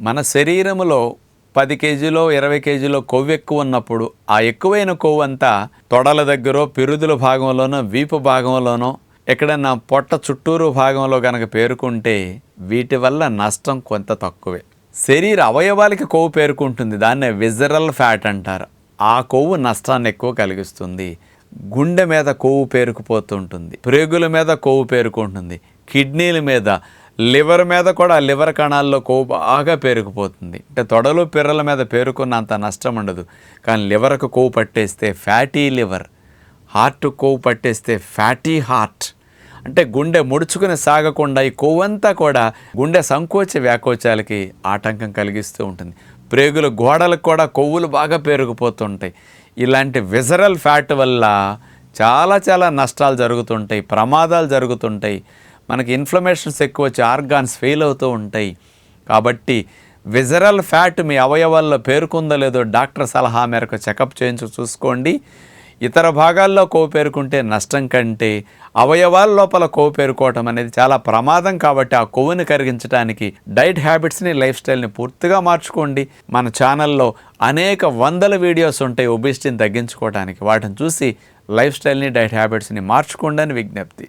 మన శరీరంలో పది కేజీలో ఇరవై కేజీలో కొవ్వు ఎక్కువ ఉన్నప్పుడు ఆ ఎక్కువైన కొవ్వు అంతా తొడల దగ్గర పిరుదుల భాగంలోనో వీపు భాగంలోనో ఎక్కడన్నా పొట్ట చుట్టూరు భాగంలో కనుక పేరుకుంటే వీటి వల్ల నష్టం కొంత తక్కువే. శరీర అవయవాలకి కొవ్వు పేరుకుంటుంది దాన్నే విజరల్ ఫ్యాట్ అంటారు. ఆ కొవ్వు నష్టాన్ని ఎక్కువ కలిగిస్తుంది. గుండె మీద కొవ్వు పేరుకుపోతుంటుంది ప్రేగుల మీద కొవ్వు పేరుకుంటుంది కిడ్నీల మీద లివర్ మీద కూడా లివర్ కణాల్లో కొవ్వు బాగా పేరుకుపోతుంది. అంటే తొడలు పిర్రల మీద పేరుకున్నంత నష్టం ఉండదు. కానీ లివర్కు కొవ్వు పట్టేస్తే ఫ్యాటీ లివర్ హార్ట్ కొవ్వు పట్టేస్తే ఫ్యాటీ హార్ట్. అంటే గుండె ముడుచుకుని సాగకుండా ఈ కొవ్వంతా కూడా గుండె సంకోచ వ్యాకోచాలకి ఆటంకం కలిగిస్తూ ఉంటుంది. ప్రేగుల గోడలకు కూడా కొవ్వులు బాగా పేరుకుపోతుంటాయి. ఇలాంటి విజరల్ ఫ్యాట్ వల్ల చాలా చాలా నష్టాలు జరుగుతుంటాయి ప్రమాదాలు జరుగుతుంటాయి. మనకి ఇన్ఫ్లమేషన్స్ ఎక్కువ వచ్చి ఆర్గాన్స్ ఫెయిల్ అవుతూ ఉంటాయి. కాబట్టి విజరల్ ఫ్యాట్ మీ అవయవాల్లో పేరుకుందో లేదో డాక్టర్ సలహా మేరకు చెకప్ చేయించు చూసుకోండి. ఇతర భాగాల్లో కొవ్వు పేరుకుంటే నష్టం కంటే అవయవాల లోపల కొవ్వు పేరుకోవటం అనేది చాలా ప్రమాదం కాబట్టి ఆ కొవ్వుని కరిగించడానికి డైట్ హ్యాబిట్స్ని లైఫ్ స్టైల్ని పూర్తిగా మార్చుకోండి. మన ఛానల్లో అనేక వందల వీడియోస్ ఉంటాయి ఒబిసిటీని తగ్గించుకోవడానికి వాటిని చూసి లైఫ్ స్టైల్ని డైట్ హ్యాబిట్స్ని మార్చుకోండి అని విజ్ఞప్తి.